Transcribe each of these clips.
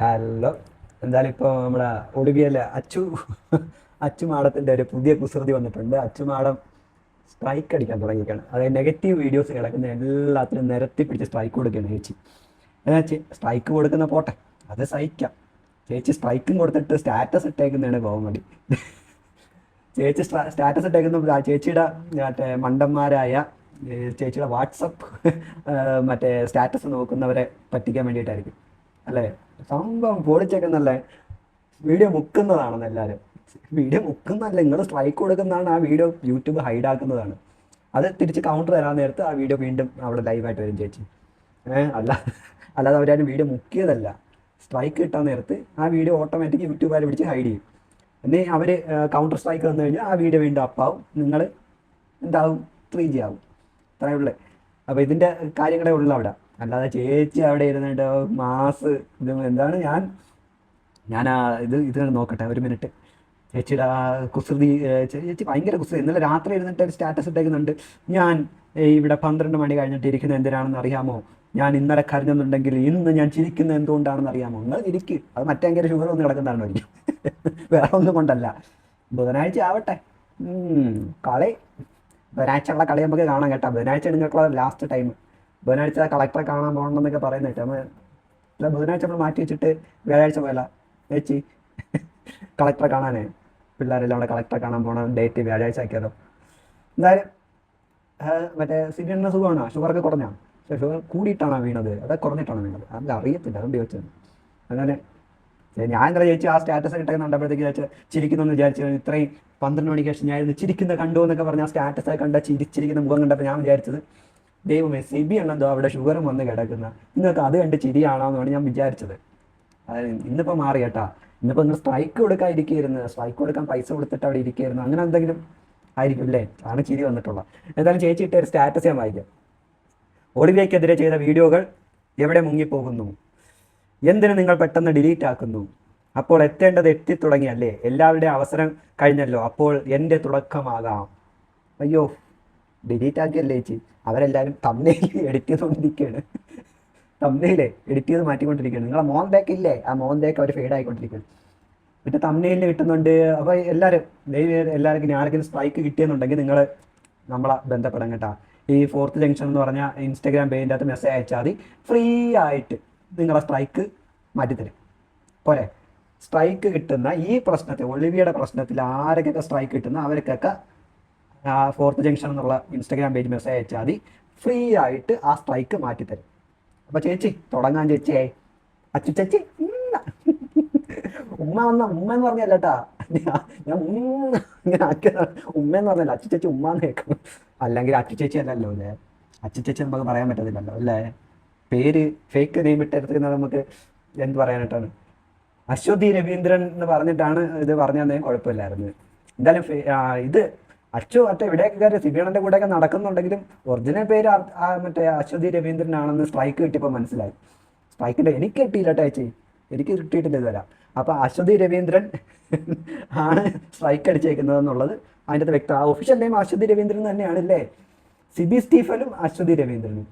Hello എന്തായാലും ഇപ്പോൾ നമ്മുടെ ഒളിവിയല്ല അച്ചു അച്ചു മാഡത്തിന്റെ ഒരു പുതിയ കുസൃതി വന്നിട്ടുണ്ട്. അച്ചുമാടം സ്ട്രൈക്ക് അടിക്കാൻ തുടങ്ങിയിരിക്കുകയാണ്. അതായത് നെഗറ്റീവ് വീഡിയോസ് കിടക്കുന്ന എല്ലാത്തിനും നിരത്തി പിടിച്ച് സ്ട്രൈക്ക് കൊടുക്കുകയാണ് ചേച്ചി. എന്നാ സ്ട്രൈക്ക് കൊടുക്കുന്ന പോട്ടെ. അത് സഹിക്കാം. ചേച്ചി സ്ട്രൈക്കും കൊടുത്തിട്ട് സ്റ്റാറ്റസ് ഇട്ടേക്കുന്നതാണ് കോമഡി. ചേച്ചി സ്റ്റാറ്റസ് ഇട്ടേക്കുന്ന ചേച്ചിയുടെ മറ്റേ മണ്ടന്മാരായ ചേച്ചിയുടെ വാട്സപ്പ് മറ്റേ സ്റ്റാറ്റസ് നോക്കുന്നവരെ പറ്റിക്കാൻ വേണ്ടിയിട്ടായിരിക്കും. അല്ലേ? സംഭവം പൊളിച്ചേക്കുന്നല്ലേ? വീഡിയോ മുക്കുന്നതാണെന്ന് എല്ലാവരും വീഡിയോ മുക്കുന്നതല്ല നിങ്ങൾ സ്ട്രൈക്ക് കൊടുക്കുന്നതാണ് ആ വീഡിയോ യൂട്യൂബ് ഹൈഡ് ആക്കുന്നതാണ്. അത് തിരിച്ച് കൗണ്ടർ തരാൻ നേരത്ത് ആ വീഡിയോ വീണ്ടും അവിടെ ലൈവായിട്ട് വരും ചേച്ചി. ഏഹ് അല്ല അല്ലാതെ അവരാരും വീഡിയോ മുക്കിയതല്ല. സ്ട്രൈക്ക് കിട്ടാൻ നേരത്ത് ആ വീഡിയോ ഓട്ടോമാറ്റിക് യൂട്യൂബുകാർ പിടിച്ച് ഹൈഡ് ചെയ്യും. എന്നീ അവർ കൗണ്ടർ സ്ട്രൈക്ക് വന്നു കഴിഞ്ഞാൽ ആ വീഡിയോ വീണ്ടും അപ്പാവും നിങ്ങൾ എന്താവും? ത്രീ ജി ആവും. ഉള്ളു. അപ്പോൾ ഇതിന്റെ കാര്യങ്ങളെ ഉള്ളൂ അവിടെ. അല്ലാതെ ചേച്ചി അവിടെ ഇരുന്നിട്ട് മാസ് ഇത് എന്താണ് ഞാൻ? ഞാൻ ആ ഇത് ഇത് നോക്കട്ടെ ഒരു മിനിറ്റ് ചേച്ചിയുടെ ആ കുസൃതി ചേച്ചി ഭയങ്കര കുസൃതി. ഇന്നലെ രാത്രി ഇരുന്നിട്ട് ഒരു സ്റ്റാറ്റസ് ഇട്ടേക്കുന്നുണ്ട്. ഞാൻ ഇവിടെ പന്ത്രണ്ട് മണി കഴിഞ്ഞിട്ട് ഇരിക്കുന്നത് എന്തിനാണെന്ന് അറിയാമോ? ഞാൻ ഇന്നലെ കരഞ്ഞെന്നുണ്ടെങ്കിൽ ഇന്ന് ഞാൻ ചിരിക്കുന്നത് എന്തുകൊണ്ടാണെന്ന് അറിയാമോ? നിങ്ങൾ ചിരിക്ക്. അത് മറ്റേ ഷുഗർ ഒന്ന് കിടക്കുന്നതാണ് എനിക്ക്? വേറെ ഒന്നും കൊണ്ടല്ല. ബുധനാഴ്ച ആവട്ടെ. കളി. ബുധനാഴ്ച ഉള്ള കളി നമുക്ക് കാണാം കേട്ടോ. ബുധനാഴ്ച നിങ്ങൾക്കുള്ള ലാസ്റ്റ് ടൈം ബുധനാഴ്ച കളക്ടറെ കാണാൻ പോകണമെന്നൊക്കെ പറയുന്നത് പറയുന്നിട്ട് നമ്മൾ അല്ല ബുധനാഴ്ച നമ്മൾ മാറ്റി വെച്ചിട്ട് വ്യാഴാഴ്ച പോയല്ല ചേച്ചി കളക്ടറെ കാണാനേ. പിള്ളേരെല്ലാം അവിടെ കളക്ടറെ കാണാൻ പോകണം ഡേറ്റ് വ്യാഴാഴ്ച ആക്കിയാലോ എന്തായാലും മറ്റേ സിലിണ്ടറിന് സുഖമാണോ? ഷുഗറൊക്കെ കുറഞ്ഞോ? ഷുഗർ കൂടിയിട്ടാണോ വീണത്? അതെ കുറഞ്ഞിട്ടാണോ വീണത്? അത് അറിയത്തില്ല അതുകൊണ്ട് ചോദിച്ചത്. അങ്ങനെ ഞാൻ എന്താ ചേച്ചി ആ സ്റ്റാറ്റസ് ഇട്ടൊക്കെ കണ്ടപ്പോഴത്തേക്ക് ചേച്ചി ചിരിക്കുന്നു വിചാരിച്ചു ഇത്രയും പന്ത്രണ്ട് മണിക്ക് ശേഷം ഞാൻ ചിരിക്കുന്ന കണ്ടു എന്നൊക്കെ പറഞ്ഞ ആ സ്റ്റാറ്റസ് കണ്ട ചിരിച്ചിരിക്കുന്ന മുഖം കണ്ടപ്പോൾ ഞാൻ വിചാരിച്ചത് ദൈവമേ സിബി എന്നെന്തോ അവിടെ ഷുഗറും വന്ന് കിടക്കുന്ന. ഇന്നത്തെ അത് കണ്ട് ചിരിയാണോ എന്നാണ് ഞാൻ വിചാരിച്ചത്. അതായത് ഇന്നിപ്പോൾ മാറി കേട്ടാ ഇന്നിപ്പോൾ നിങ്ങൾ സ്ട്രൈക്ക് കൊടുക്കാൻ ഇരിക്കുകയായിരുന്നു. സ്ട്രൈക്ക് കൊടുക്കാൻ പൈസ കൊടുത്തിട്ട് അവിടെ ഇരിക്കുകയായിരുന്നു. അങ്ങനെ എന്തെങ്കിലും ആയിരിക്കും അല്ലേ? ആണ് ചിരി വന്നിട്ടുള്ളത്. എന്തായാലും ചേച്ചി ഇട്ട ഒരു സ്റ്റാറ്റസ് ഞാൻ വായിക്കാം. ഒളിവിയക്കെതിരെ ചെയ്ത വീഡിയോകൾ എവിടെ മുങ്ങിപ്പോകുന്നു? എന്തിനു നിങ്ങൾ പെട്ടെന്ന് ഡിലീറ്റ് ആക്കുന്നു? അപ്പോൾ എത്തേണ്ടത് എത്തിത്തുടങ്ങിയല്ലേ? എല്ലാവരുടെയും അവസരം കഴിഞ്ഞല്ലോ. അപ്പോൾ എന്റെ തുടക്കമാകാം. അയ്യോ ഡിലീറ്റ് ആക്കിയല്ലേ ചേച്ചി? അവരെല്ലാവരും തമ്മിൽ എഡിറ്റ് ചെയ്തുകൊണ്ടിരിക്കുകയാണ്. തമ്മിലേ എഡിറ്റ് ചെയ്ത് മാറ്റിക്കൊണ്ടിരിക്കുകയാണ്. നിങ്ങളെ മോന്തേക്ക് ഇല്ലേ? ആ മോൻ തേക്ക് അവർ ഫെയ്ഡ് ആയിക്കൊണ്ടിരിക്കുകയാണ്. പിന്നെ തമ്മിലിന് കിട്ടുന്നുണ്ട്. അപ്പോൾ എല്ലാവരും എല്ലാവർക്കും ആർക്കും സ്ട്രൈക്ക് കിട്ടിയെന്നുണ്ടെങ്കിൽ നിങ്ങൾ നമ്മളെ ബന്ധപ്പെടാൻ കേട്ടോ. ഈ ഫോർത്ത് ജംഗ്ഷൻ എന്ന് പറഞ്ഞാൽ ഇൻസ്റ്റാഗ്രാം പേജിന്റെ അകത്ത് മെസ്സേജ് അയച്ചാൽ മതി. ഫ്രീ ആയിട്ട് നിങ്ങളെ സ്ട്രൈക്ക് മാറ്റിത്തരും. പോരെ? സ്ട്രൈക്ക് കിട്ടുന്ന ഈ പ്രശ്നത്തെ ഒളിവിയുടെ പ്രശ്നത്തിൽ ആരൊക്കെ സ്ട്രൈക്ക് കിട്ടുന്ന അവർക്കൊക്കെ ഫോർത്ത് ജംഗ്ഷൻ എന്നുള്ള ഇൻസ്റ്റാഗ്രാം പേജ് മെസ്സേജ് അയച്ചാൽ മതി. ഫ്രീ ആയിട്ട് ആ സ്ട്രൈക്ക് മാറ്റിത്തരും അപ്പോൾ ചേച്ചി തുടങ്ങാൻ ചേച്ചിയെ അച്ചു ചേച്ചി ഉമ്മ. വന്ന ഉമ്മ എന്ന് പറഞ്ഞല്ല കേട്ടാ. ഞാൻ ഉമ്മ ഇങ്ങനെ ആക്കിയതാണ് ഉമ്മ എന്ന് പറഞ്ഞല്ല അച്ചു ചേച്ചി ഉമ്മ എന്ന് കേൾക്കും അല്ലെങ്കിൽ അച്ചു ചേച്ചി അല്ലല്ലോ അല്ലേ? അച്ചു ചേച്ചി നമുക്ക് പറയാൻ പറ്റത്തില്ലല്ലോ അല്ലേ? പേര് ഫേക്ക് നെയിം ഇട്ടെടുത്തിരുന്നത് നമുക്ക് എന്ത് പറയാനായിട്ടാണ്? അശ്വതി രവീന്ദ്രൻ എന്ന് പറഞ്ഞിട്ടാണ് ഇത് പറഞ്ഞു തന്നെ കുഴപ്പമില്ലായിരുന്നു. എന്തായാലും ഇത് അച്ചു മറ്റേ ഇവിടെയൊക്കെ കയറി സിബിയണന്റെ കൂടെയൊക്കെ നടക്കുന്നുണ്ടെങ്കിലും ഒറിജിനൽ പേര് മറ്റേ അശ്വതി രവീന്ദ്രനാണെന്ന് സ്ട്രൈക്ക് കിട്ടിയപ്പോൾ മനസ്സിലായി. സ്ട്രൈക്കിന്റെ എനിക്ക് കിട്ടിയില്ല കേട്ടോ ചേച്ചി. എനിക്ക് കിട്ടിയിട്ടില്ല ഇതുവരെ. അപ്പൊ അശ്വതി രവീന്ദ്രൻ ആണ് സ്ട്രൈക്ക് അടിച്ചേക്കുന്നത് എന്നുള്ളത് അതിന്റെ അകത്ത് വ്യക്തം. ആ ഒഫീഷ്യൽ നെയിം അശ്വതി രവീന്ദ്രൻ തന്നെയാണ് അല്ലേ? സിബി സ്റ്റീഫനും അശ്വതി രവീന്ദ്രനും.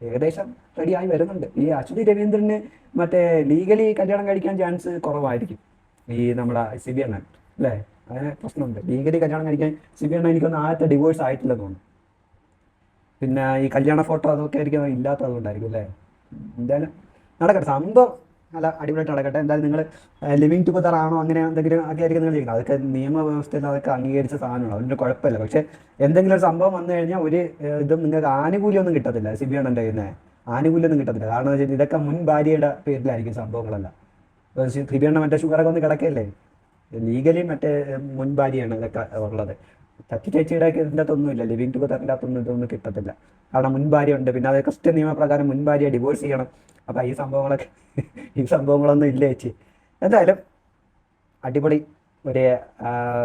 ഏകദേശം ഏകദേശം റെഡിയായി വരുന്നുണ്ട്. ഈ അശ്വതി രവീന്ദ്രന് മറ്റേ ലീഗലി കല്യാണം കഴിക്കാൻ ചാൻസ് കുറവായിരിക്കും. ഈ നമ്മുടെ സിബി അണ്ണൻ അല്ലേ? അങ്ങനെ പ്രശ്നമുണ്ട്. ഭീകരി കല്യാണം കഴിക്കാൻ സിബിയാണ് എനിക്കൊന്ന് ആദ്യത്തെ ഡിവോഴ്സ് ആയിട്ടില്ലെന്ന് തോന്നുന്നു. പിന്നെ ഈ കല്യാണ ഫോട്ടോ അതൊക്കെ ആയിരിക്കും ഇല്ലാത്തതുകൊണ്ടായിരിക്കും അല്ലേ? എന്തായാലും നടക്കട്ടെ. സംഭവം നല്ല അടിപൊളിയായിട്ട് നടക്കട്ടെ. എന്തായാലും നിങ്ങൾ ലിവിങ് ടുഗദർ ആണോ അങ്ങനെ എന്തെങ്കിലും ഒക്കെ ആയിരിക്കും നിങ്ങൾ ചെയ്യുന്നത്. അതൊക്കെ നിയമവ്യവസ്ഥയിൽ അതൊക്കെ അംഗീകരിച്ച സാധനമാണ്. അതിന്റെ കുഴപ്പമില്ല. പക്ഷേ എന്തെങ്കിലും ഒരു സംഭവം വന്നു കഴിഞ്ഞാൽ ഒരു ഇതും നിങ്ങൾക്ക് ആനുകൂല്യമൊന്നും കിട്ടത്തില്ല സിബിയാണെന്റെ കയ്യിൽ നിന്ന്. ആനുകൂല്യമൊന്നും കിട്ടത്തില്ല. കാരണം വെച്ചാൽ ഇതൊക്കെ മുൻ ഭാര്യയുടെ പേരിലായിരിക്കും സംഭവങ്ങളെല്ലാം. സിബിയണ്ണ മറ്റേ ഷുഗറൊക്കെ ഒന്ന് കിടക്കല്ലേ ലീഗലി മറ്റേ മുൻപാരിയാണ് ഇതൊക്കെ ഉള്ളത്. തച്ചി ചേച്ചിയുടെ ഇതിന്റെ അകത്തൊന്നുമില്ല. ലിവിങ് ടുഗദറിന്റെ അകത്തൊന്നും ഇതൊന്നും കിട്ടത്തില്ല. കാരണം മുൻ ഉണ്ട് പിന്നെ അത് ക്രിസ്ത്യൻ നിയമപ്രകാരം മുൻ ഡിവോഴ്സ് ചെയ്യണം. അപ്പം ഈ സംഭവങ്ങളൊക്കെ ഈ സംഭവങ്ങളൊന്നും ഇല്ല ചേച്ചി. എന്തായാലും അടിപൊളി ഒരു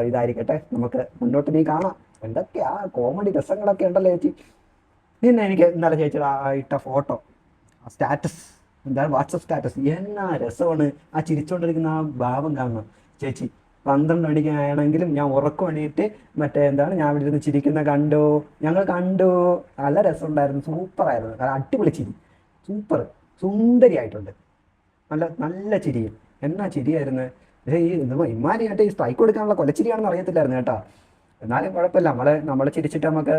ഇതായിരിക്കട്ടെ. നമുക്ക് മുന്നോട്ട് നീ കാണാം. എന്തൊക്കെയാ കോമഡി രസങ്ങളൊക്കെ ഉണ്ടല്ലോ ചേച്ചി. പിന്നെ എനിക്ക് ഇന്നലെ ചേച്ചിയുടെ ഇട്ട ഫോട്ടോ സ്റ്റാറ്റസ് എന്താണ് വാട്സപ്പ് സ്റ്റാറ്റസ് എന്നാ രസമാണ്. ആ ചിരിച്ചുകൊണ്ടിരിക്കുന്ന ആ ഭാവം കാണണം. ചേച്ചി പന്ത്രണ്ട് മണിക്കാണെങ്കിലും ഞാൻ ഉറക്കം എണീറ്റ് മറ്റേ എന്താണ് ഞാൻ ഇവിടെ ഇരുന്ന് ചിരിക്കുന്ന കണ്ടോ? ഞങ്ങൾ കണ്ടോ? നല്ല രസമുണ്ടായിരുന്നു സൂപ്പറായിരുന്നു. കാരണം അടിപൊളി ചിരി. സൂപ്പർ സുന്ദരിയായിട്ടുണ്ട്. നല്ല നല്ല ചിരിയും. എന്നാ ചിരിയായിരുന്നു? പക്ഷേ ഈ ഇമാരിയായിട്ട് ഈ സ്ട്രൈക്ക് കൊടുക്കാനുള്ള കൊലച്ചിരിയാണെന്ന് അറിയത്തില്ലായിരുന്നു കേട്ടോ. എന്നാലും കുഴപ്പമില്ല നമ്മൾ നമ്മൾ ചിരിച്ചിട്ട് നമുക്ക്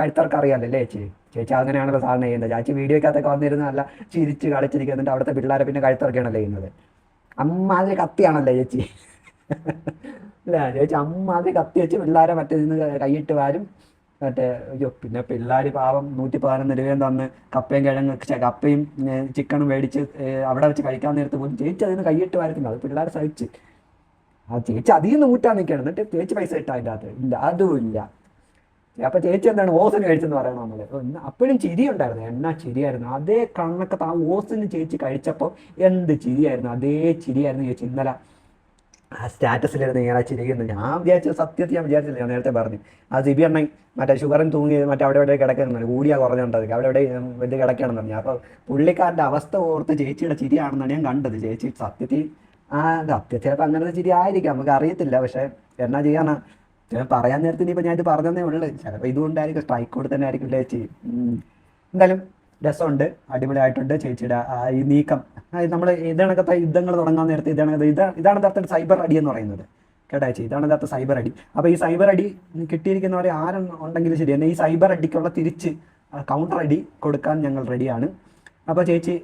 കഴുത്തർക്ക് അറിയാമല്ലോ അല്ലേ ചേച്ചി? ചേച്ചി അങ്ങനെയാണല്ലോ സാധനം ചെയ്യുന്നത്. ചാച്ചി വീഡിയോക്കകത്തൊക്കെ വന്നിരുന്ന നല്ല ചിരിച്ച് കളിച്ചിരിക്കുന്നുണ്ട് അവിടുത്തെ പിള്ളേരെ പിന്നെ കഴുത്തറക്കാണല്ലോ ചെയ്യുന്നത്. അമ്മാതിരി കത്തിയാണല്ലോ ചേച്ചി. അല്ല? ചേച്ചി അമ്മാതിരി കത്തി വെച്ച് പിള്ളേരെ മറ്റേ നിന്ന് കൈയിട്ട് വാരും. മറ്റേ അയ്യോ പിന്നെ പിള്ളേർ പാവം നൂറ്റി പതിനൊന്ന് രൂപയും തന്ന് കപ്പയും കിഴങ്ങ് കപ്പയും ചിക്കനും മേടിച്ച് അവിടെ വെച്ച് കഴിക്കാൻ നേരത്ത് പോലും ചേച്ചി അതിന് കൈയിട്ട് വാരത്തില്ല. അത് പിള്ളേർ സഹിച്ച്. ആ ചേച്ചി അതിൽ നിന്ന് ഊറ്റാൻ നിൽക്കണം എന്നിട്ട് ചേച്ചി പൈസ ഇട്ടാ അതിന്റെ ഇല്ല അതും ഇല്ല. അപ്പൊ ചേച്ചി എന്താണ് ഓസിന് കഴിച്ചെന്ന് പറയണം നമ്മൾ അപ്പോഴും ചിരി ഉണ്ടായിരുന്നു എന്നാ ചിരിയായിരുന്നു? അതേ കണ്ണൊക്കെ ആ ഓസിന് ചേച്ചി കഴിച്ചപ്പോൾ എന്ത് ചിരിയായിരുന്നു? അതേ ചിരിയായിരുന്നു ചേച്ചി ഇന്നലെ. ആ സ്റ്റാറ്റസിലിരുന്ന് ഇങ്ങനെ ചിരിക്കുന്നത് ഞാൻ വിചാരിച്ച സത്യത്തിൽ ഞാൻ വിചാരിച്ചില്ല. ഞാൻ നേരത്തെ പറഞ്ഞു. ആ സിബി എണ്ണ മറ്റേ ഷുഗറും തൂങ്ങി മറ്റേ അവിടെ എവിടെ കിടക്കുന്നുണ്ട്. കൂടിയാ കുറഞ്ഞുണ്ടത് അവിടെ എവിടെ വലിയ കിടക്കുകയാണെന്ന് പറഞ്ഞു. അപ്പോൾ പുള്ളിക്കാരന്റെ അവസ്ഥ ഓർത്ത് ചേച്ചിയുടെ ചിരിയാണെന്നാണ് ഞാൻ കണ്ടത്. ചേച്ചി സത്യത്തിൽ ആ സത്യത്തിൽ ചിലപ്പോൾ അങ്ങനത്തെ ചിരി ആയിരിക്കാം. നമുക്ക് അറിയത്തില്ല പക്ഷേ എന്നാ ചെയ്യാനാ? ചിലപ്പോൾ പറയാൻ നേരത്തെ ഇനിയിപ്പോൾ ഞാൻ ഇത് പറഞ്ഞതേ ഉള്ളൂ. ചിലപ്പോൾ ഇതുകൊണ്ടായിരിക്കും സ്ട്രൈക്ക് കൂടെ തന്നെ ആയിരിക്കും ചേച്ചി എന്തായാലും രസമുണ്ട്. അടിപൊളിയായിട്ടുണ്ട് ചേച്ചിയുടെ ഈ നീക്കം. നമ്മൾ ഇതണക്കത്തെ യുദ്ധങ്ങൾ തുടങ്ങാൻ നേരത്തെ ഇതാണ് ഇത്. ഇതാണ് യഥാർത്ഥ സൈബർ അടി എന്ന് പറയുന്നത്. കേട്ടോ ചേച്ചി? ഇതാണ് യഥാർത്ഥ സൈബർ അടി. അപ്പോൾ ഈ സൈബർ അടി കിട്ടിയിരിക്കുന്നവരെ ആരും ഉണ്ടെങ്കിലും ശരി തന്നെ ഈ സൈബർ അടിക്കുള്ള തിരിച്ച് കൗണ്ടർ അടി കൊടുക്കാൻ ഞങ്ങൾ റെഡിയാണ് അപ്പോൾ ചേച്ചി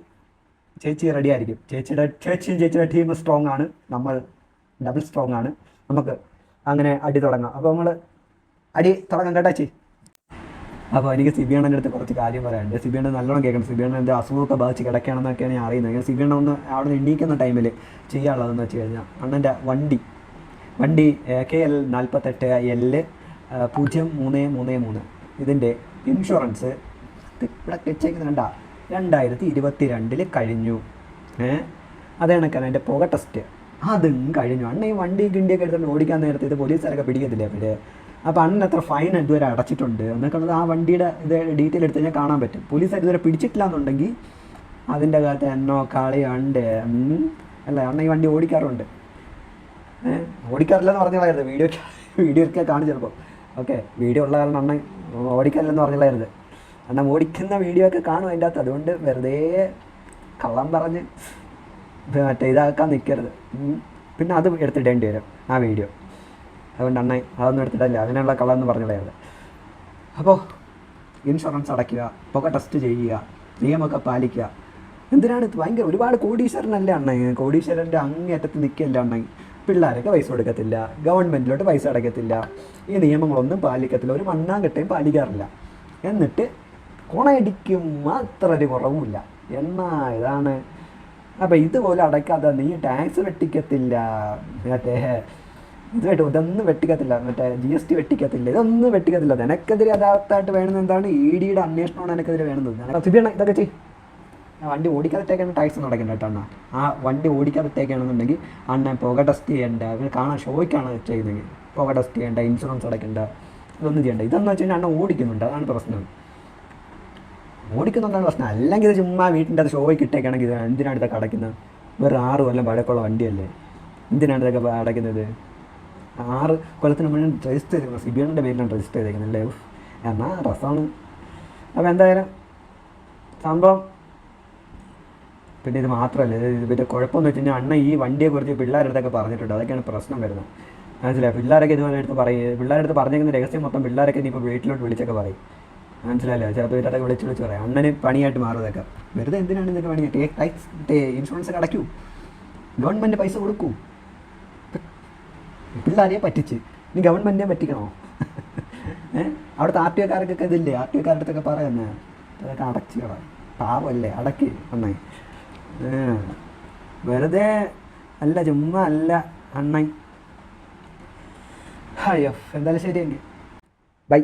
ചേച്ചി റെഡി ആയിരിക്കും. ചേച്ചിയുടെ ചേച്ചിയും ചേച്ചിയുടെ ടീം സ്ട്രോങ് ആണ്. നമ്മൾ ഡബിൾ സ്ട്രോങ് ആണ്. നമുക്ക് അങ്ങനെ അടി തുടങ്ങാം. അപ്പോൾ നമ്മൾ അടി തുടങ്ങാം കേട്ടാച്ചി അപ്പോൾ എനിക്ക് സിബിയണ്ണന്റെ അടുത്ത് കുറച്ച് കാര്യം പറയാനുണ്ട്. സിബിയണ്ണ നല്ലോണം കേൾക്കണം. സിബിയണ്ണൻ എന്റെ അസുഖമൊക്കെ ബാധിച്ച് കിടക്കുകയാണെന്നൊക്കെയാണ് ഞാൻ അറിയുന്നത്. ഞാൻ സിബിയണ്ണ ഒന്ന് അവിടെ നിന്ന് എണീക്കുന്ന ടൈമിൽ ചെയ്യാനുള്ളതെന്ന് വെച്ച് കഴിഞ്ഞാൽ അണ്ണന്റെ വണ്ടി വണ്ടി കെ എൽ നാൽപ്പത്തെട്ട് എൽ പൂജ്യം മൂന്ന് മൂന്ന് മൂന്ന്. ഇതിന്റെ ഇൻഷുറൻസ് ഇവിടെ വെച്ചേക്കുന്ന കണ്ട രണ്ടായിരത്തി ഇരുപത്തി രണ്ടിൽ കഴിഞ്ഞു. ഏഹ് അതേ കണക്കാണ് എന്റെ പുക ടെസ്റ്റ്. അതും കഴിഞ്ഞു. അണ്ണ ഈ വണ്ടി കിണ്ടിയൊക്കെ എടുത്തുകൊണ്ട് ഓടിക്കാൻ നേരത്തെ ഇത് പോലീസുകാരൊക്കെ പിടിക്കത്തില്ലേ അവർ? അപ്പോൾ അണ്ണൻ എത്ര ഫൈൻ ഇതുവരെ അടച്ചിട്ടുണ്ട്. എന്നൊക്കെ ഉള്ളത് ആ വണ്ടിയുടെ ഇത് ഡീറ്റെയിൽ എടുത്ത് കഴിഞ്ഞാൽ കാണാൻ പറ്റും. പോലീസുകാർ ഇതുവരെ പിടിച്ചിട്ടില്ല എന്നുണ്ടെങ്കിൽ അതിന്റെ കാലത്ത് എന്നോ കളിയുണ്ട്. അല്ല അണ്ണ ഈ വണ്ടി ഓടിക്കാറുണ്ട്. ഓടിക്കാറില്ലെന്ന് പറഞ്ഞാലായിരുന്നു വീഡിയോ വീഡിയോ ഒക്കെ കാണും ചിലപ്പോൾ ഓക്കെ വീഡിയോ ഉള്ള കാരണം അണ്ണൻ ഓടിക്കാറില്ലെന്ന് പറഞ്ഞാലായിരുന്നു അണ്ണൻ ഓടിക്കുന്ന വീഡിയോ ഒക്കെ കാണും അതിന്റെ അകത്ത്. അതുകൊണ്ട് വെറുതെ കള്ളം പറഞ്ഞ് മറ്റേ ഇതാക്കാൻ നിൽക്കരുത് പിന്നെ അത് എടുത്തിടേണ്ടി വരും ആ വീഡിയോ. അതുകൊണ്ട് അണ്ണൻ അതൊന്നും എടുത്തിട്ടില്ല അതിനുള്ള കള്ളം എന്ന് പറഞ്ഞാലായിരുന്നു അപ്പോൾ ഇൻഷുറൻസ് അടയ്ക്കുക പുക ടെസ്റ്റ് ചെയ്യുക നിയമമൊക്കെ പാലിക്കുക. എന്തിനാണ് ഇത് ഭയങ്കര ഒരുപാട് കോടീശ്വരനല്ലേ അണ്ണൻ കോടീശ്വരന്റെ അങ്ങേറ്റത്ത് നിൽക്കല്ല അണ്ണൻ പിള്ളേരൊക്കെ പൈസ കൊടുക്കത്തില്ല ഗവൺമെന്റിലോട്ട് പൈസ അടയ്ക്കത്തില്ല ഈ നിയമങ്ങളൊന്നും പാലിക്കത്തില്ല ഒരു മണ്ണാങ്കട്ടയും പാലിക്കാറില്ല. എന്നിട്ട് കൊണയടിക്കും മാത്രം ഒരു കുറവുമില്ല. എന്നാ ഇതാണ് അപ്പം ഇതുപോലെ അടയ്ക്കാതെ നീ ടാക്സ് വെട്ടിക്കത്തില്ല. മറ്റേ ഇത് കേട്ടോ ഇതൊന്നും വെട്ടിക്കത്തില്ല. മറ്റേ ജി എസ് ടി വെട്ടിക്കത്തില്ല. ഇതൊന്നും വെട്ടിക്കത്തില്ല. നിനക്കെതിരെ യഥാർത്ഥമായിട്ട് വേണമെന്ന് എന്താണ്? ഇ ഡിയുടെ അന്വേഷണമാണ് എനിക്കെതിരെ വേണമെന്നത് സിബിയാണ് ഇതൊക്കെ ചെയ് ഞാൻ വണ്ടി ഓടിക്കാതിട്ടേക്കാണ് ടാക്സ് ഒന്നും അടയ്ക്കണ്ട കേട്ടോ അണ്ണ. ആ വണ്ടി ഓടിക്കാതിട്ടേക്കാണെന്നുണ്ടെങ്കിൽ അണ്ണൻ പുക ടെസ്റ്റ് ചെയ്യേണ്ട. അങ്ങനെ കാണാൻ ഷോയ്ക്കാണ് ചെയ്യുന്നെങ്കിൽ പുക ടെസ്റ്റ് ചെയ്യേണ്ട. ഇൻഷുറൻസ് അടയ്ക്കേണ്ട. ഇതൊന്നും ചെയ്യേണ്ട. ഇതെന്ന് വെച്ച് കഴിഞ്ഞാൽ അണ്ണ ഓടിക്കുന്നുണ്ട്. അതാണ് പ്രശ്നം. ഓടിക്കുന്നുണ്ടാണ് പ്രശ്നം. അല്ലെങ്കിൽ ഇത് ചുമ്മാ വീട്ടിന്റെ അത് ഷോയ്ക്ക് ഇട്ടേക്കാണെങ്കിൽ ഇത് എന്തിനാണ് ഇതൊക്കെ അടയ്ക്കുന്നത്? വെറും ആറ് കൊല്ലം പഴക്കമുള്ള വണ്ടിയല്ലേ? എന്തിനാണ് ഇതൊക്കെ അടയ്ക്കുന്നത്? ആറ് കൊല്ലത്തിന് മുന്നേ രജിസ്റ്റർ ചെയ്തിരുന്നു സിബിയണിന്റെ പേരിലാണ് രജിസ്റ്റർ ചെയ്തേക്കുന്നത് അല്ലേ. എന്നാ രസമാണ്. അപ്പോൾ എന്തായാലും സംഭവം പിന്നെ ഇത് മാത്രമല്ല പിന്നെ കുഴപ്പമെന്ന് വെച്ച് കഴിഞ്ഞാൽ അണ്ണ ഈ വണ്ടിയെക്കുറിച്ച് പിള്ളേരുടെ അടുത്തൊക്കെ പറഞ്ഞിട്ടുണ്ട്. അതൊക്കെയാണ് പ്രശ്നം വരുന്നത്. മനസ്സിലായി? പിള്ളേരൊക്കെ ഇതുപോലെ എടുത്ത് പറയും പിള്ളേരുടെ അടുത്ത് പറഞ്ഞേക്കുന്ന രഹസ്യം മൊത്തം പിള്ളേരൊക്കെ ഇനിയിപ്പോൾ വീട്ടിലോട്ട് വിളിച്ചൊക്കെ പറയും. മനസ്സിലായില്ലേ? ചിലപ്പോൾ ഇവരൊക്കെ വിളിച്ച് വിളിച്ച് പറയാം. അണ്ണന് പണിയായിട്ട് മാറും ഇതൊക്കെ വെറുതെ എന്തിനാണ് ഇതൊക്കെ പണി? ടാക്സ് ഇൻഷുറൻസ് ഒക്കെ അടയ്ക്കൂ. ഗവൺമെന്റ് പൈസ കൊടുക്കൂ. പിള്ളേരെ പറ്റിച്ച്. നീ ഗവൺമെന്റിനെ പറ്റിക്കണോ? ഏഹ് അവിടുത്തെ ആർ ടി ഒക്കാർക്കൊക്കെ ഇതില്ലേ? ആർ ടി ഒക്കാരുടെ അടുത്തൊക്കെ പറയുന്നേ. അതൊക്കെ അടച്ചു കളാം. പാവമല്ലേ അടക്ക് നന്നായി വെറുതെ അല്ല ചുമ്മാ അല്ല അണ്ണൻ. അയ്യോ എന്തായാലും ശരി ശരിയെങ്കിൽ ബൈ.